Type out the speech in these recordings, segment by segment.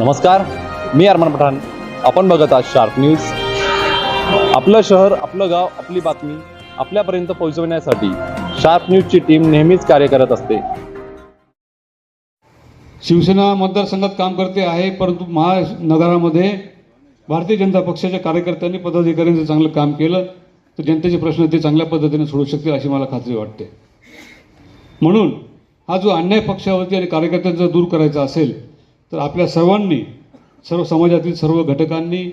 नमस्कार मी अरमान पठाण. आपण बघत आहात शार्प न्यूज. आपलं शहर आपलं गाव आपली बातमी आपल्यापर्यंत पोहोचवण्यासाठी शार्प न्यूजची टीम नेहमीच कार्य करत असते. शिवसेना मतदारसंघात काम करते आहे परंतु महानगरामध्ये भारतीय जनता पक्षाच्या कार्यकर्त्यांनी पदाधिकाऱ्यांचं चांगलं काम केलं तर जनतेचे प्रश्न ते चांगल्या पद्धतीने सोडू शकतील अशी मला खात्री वाटते. म्हणून हा जो अन्याय पक्षावरती आणि कार्यकर्त्यांचा दूर करायचा असेल तर आपल्या सर्वांनी सर्व समाजातील सर्व घटकांनी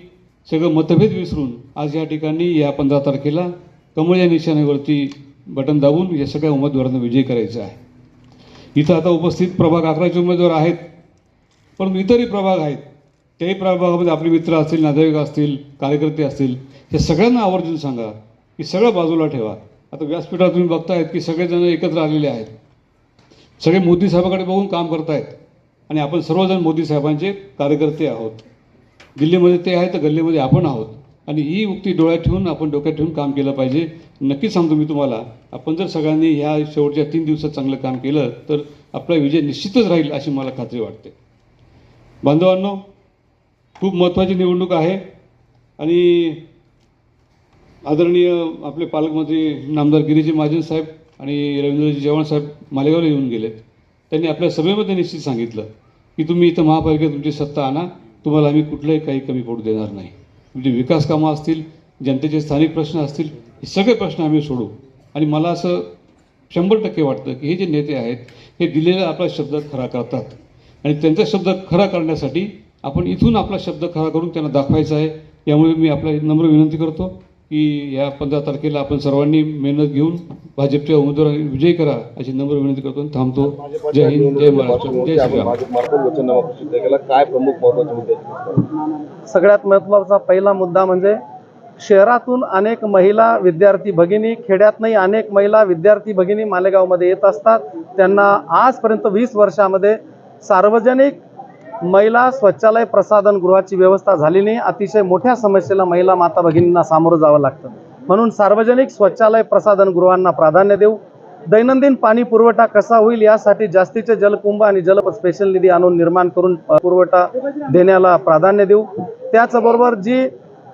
सगळं मतभेद विसरून आज या ठिकाणी या पंधरा तारखेला कमळ या निशाण्यावरती बटन दाबून या सगळ्या उमेदवारांना विजय करायचा आहे. इथं आता उपस्थित प्रभाग अकराचे उमेदवार आहेत पण इतरही प्रभाग आहेत. त्याही प्रभागामध्ये आपले मित्र असतील नातेवाईक असतील कार्यकर्ते असतील हे सगळ्यांना आवर्जून सांगा की सगळं बाजूला ठेवा. आता व्यासपीठात तुम्ही बघतायत की सगळेजण एकत्र आलेले आहेत. सगळे मोदी साहेबाकडे बघून काम करतायत. आणि आपण सर्वजण मोदी साहेबांचे कार्यकर्ते आहोत. दिल्लीमध्ये ते आहे तर गल्लीमध्ये आपण आहोत. आणि ही उक्ती डोळ्यात ठेवून आपण डोक्यात ठेवून काम केलं पाहिजे. नक्कीच सांगतो मी तुम्हाला आपण जर सगळ्यांनी ह्या शेवटच्या तीन दिवसात चांगलं काम केलं तर आपला विजय निश्चितच राहील अशी मला खात्री वाटते. बांधवांनो खूप महत्त्वाची निवडणूक आहे. आणि आदरणीय आपले पालकमंत्री नामदार गिरीजी महाजन साहेब आणि रवींद्रजी चव्हाण साहेब मालेगावला येऊन गेलेत. त्यांनी आपल्या सभेमध्ये निश्चित सांगितलं की तुम्ही इथं महापालिकेत तुमची सत्ता आणा तुम्हाला आम्ही कुठलंही काही कमी पडू देणार नाही. तुमची विकास कामं असतील जनतेचे स्थानिक प्रश्न असतील हे सगळे प्रश्न आम्ही सोडू. आणि मला असं शंभर टक्के वाटतं की हे जे नेते आहेत हे दिलेला आपला शब्द खरा करतात. आणि त्यांचा शब्द खरा करण्यासाठी आपण इथून आपला शब्द खरा करून त्यांना दाखवायचा आहे. यामुळे मी आपला नम्र विनंती करतो. की या पंधरा तारखेला आपण सर्वांनी मेहनत घेऊन भाजपच्या उमेदवारांनी विजयी करा अशी नम्र विनंती करतो आणि थांबतो. जय हिंद जय महाराष्ट्र. जय श्रीराम काय प्रमुख महत्त्वाचे मुद्दे? सगळ्यात महत्त्वाचा पहिला मुद्दा म्हणजे शहरातून अनेक महिला विद्यार्थी भगिनी खेड्यातनंही अनेक महिला विद्यार्थी भगिनी मालेगावमध्ये येत असतात. त्यांना आजपर्यंत वीस वर्षामध्ये सार्वजनिक महिला स्वच्छालय प्रसाधन गृहाची व्यवस्था झाली नाही. अतिशय मोठ्या समस्येला महिला माता भगिनींना सामोरं जावं लागतं. म्हणून सार्वजनिक स्वच्छालय प्रसाधन गृहांना प्राधान्य देऊ. दैनंदिन पाणी पुरवठा कसा होईल यासाठी जास्तीचे जलकुंभ आणि जल स्पेशल निधी आणून निर्माण करून पुरवठा देण्याला प्राधान्य देऊ. त्याचबरोबर जी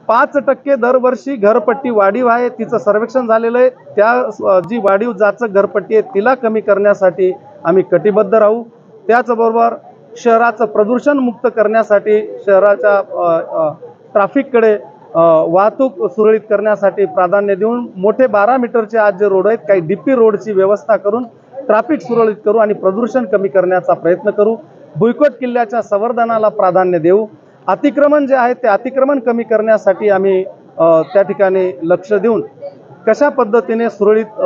पाच टक्के दरवर्षी घरपट्टी वाढीव आहे तिचं सर्वेक्षण झालेलं आहे. त्या जी वाढीव जाचक घरपट्टी आहे तिला कमी करण्यासाठी आम्ही कटिबद्ध राहू. त्याचबरोबर शहराचं प्रदूषण मुक्त करण्यासाठी शहराच्या ट्राफिककडे ट्रॅफिककडे वाहतूक सुरळीत करण्यासाठी प्राधान्य देऊन मोठे बारा मीटरचे आज जे रोड आहेत काही डीपी रोडची व्यवस्था करून ट्रॅफिक सुरळीत करू आणि प्रदूषण कमी करण्याचा प्रयत्न करू. भुईकोट किल्ल्याच्या संवर्धनाला प्राधान्य देऊ. अतिक्रमण जे आहे ते अतिक्रमण कमी करण्यासाठी आम्ही त्या ठिकाणी लक्ष देऊन कशा पद्धतीने सुरळीत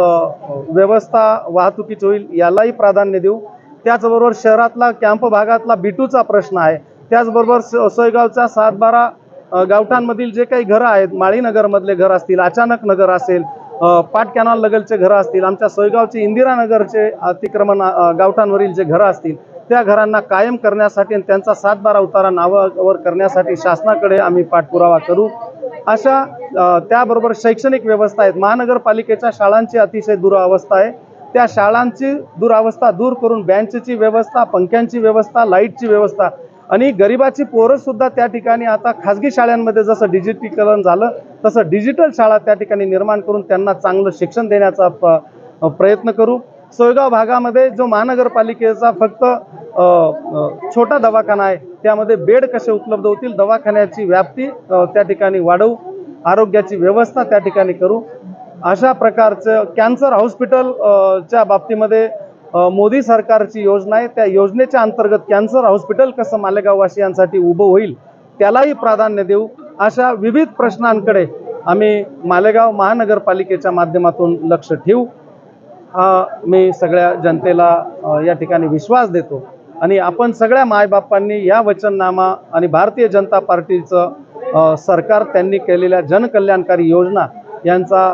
व्यवस्था वाहतुकीची होईल यालाही प्राधान्य देऊ. त्याचबरोबर शहरातला कॅम्प भागातला बिटूचा प्रश्न आहे. त्याचबरोबर स- सोयगावच्या सातबारा गावठांमधील जे काही घरं आहेत माळीनगरमधले घर असतील अचानक नगर असेल पाट कॅनॉल लगलचे घरं असतील आमच्या सोयगावचे इंदिरानगरचे अतिक्रमण गावठांवरील जे घरं असतील त्या घरांना कायम करण्यासाठी आणि त्यांचा सातबारा उतारा नावावर करण्यासाठी शासनाकडे आम्ही पाठपुरावा करू. अशा त्याबरोबर शैक्षणिक व्यवस्था आहेत. महानगरपालिकेच्या शाळांची अतिशय दुरावस्था आहे. त्या शाळांची दुरावस्था दूर करून बँचची व्यवस्था पंख्यांची व्यवस्था लाईटची व्यवस्था आणि गरिबाची पोरंसुद्धा त्या ठिकाणी आता खाजगी शाळांमध्ये जसं डिजिटीकरण झालं तसं डिजिटल शाळा त्या ठिकाणी निर्माण करून त्यांना चांगलं शिक्षण देण्याचा प- प्रयत्न करू. सोयगाव भागामध्ये जो महानगरपालिकेचा फक्त छोटा दवाखाना आहे त्यामध्ये बेड कसे उपलब्ध होतील दवाखान्याची व्याप्ती त्या ठिकाणी वाढवू. आरोग्याची व्यवस्था त्या ठिकाणी करू. अशा प्रकारचं कॅन्सर हॉस्पिटल च्या बाबतीमध्ये मोदी सरकारची योजना आहे. त्या योजनेच्या अंतर्गत कॅन्सर हॉस्पिटल कसं मालेगाववासियांसाठी उभं होईल त्यालाही प्राधान्य देऊ. अशा विविध प्रश्नांकडे आम्ही मालेगाव महानगरपालिकेच्या माध्यमातून लक्ष ठेवू. हा मी सगळ्या जनतेला या ठिकाणी विश्वास देतो. आणि आपण सगळ्या मायबापांनी या वचननामा आणि भारतीय जनता पार्टीचं सरकार त्यांनी केलेल्या जनकल्याणकारी योजना यांचा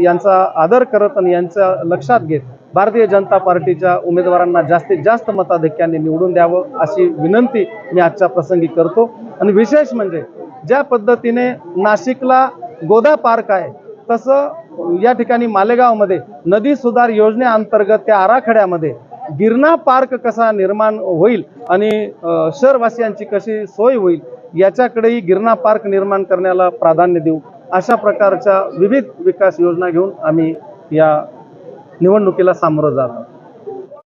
यांचा आदर करत आणि यांचं लक्षात घेत भारतीय जनता पार्टीच्या उमेदवारांना जास्तीत जास्त मताधिक्याने निवडून द्यावं अशी विनंती मी आजच्या प्रसंगी करतो. आणि विशेष म्हणजे ज्या पद्धतीने नाशिकला गोदा पार्क आहे तसं या ठिकाणी मालेगावमध्ये नदी सुधार योजनेअंतर्गत त्या आराखड्यामध्ये गिरणा पार्क कसा निर्माण होईल आणि शहरवासियांची कशी सोय होईल याच्याकडेही गिरणा पार्क निर्माण करण्याला प्राधान्य देऊ अशा प्रकारच्या विविध विकास योजना घेऊन आम्ही या निवडणुकीला सामोरं जात आहोत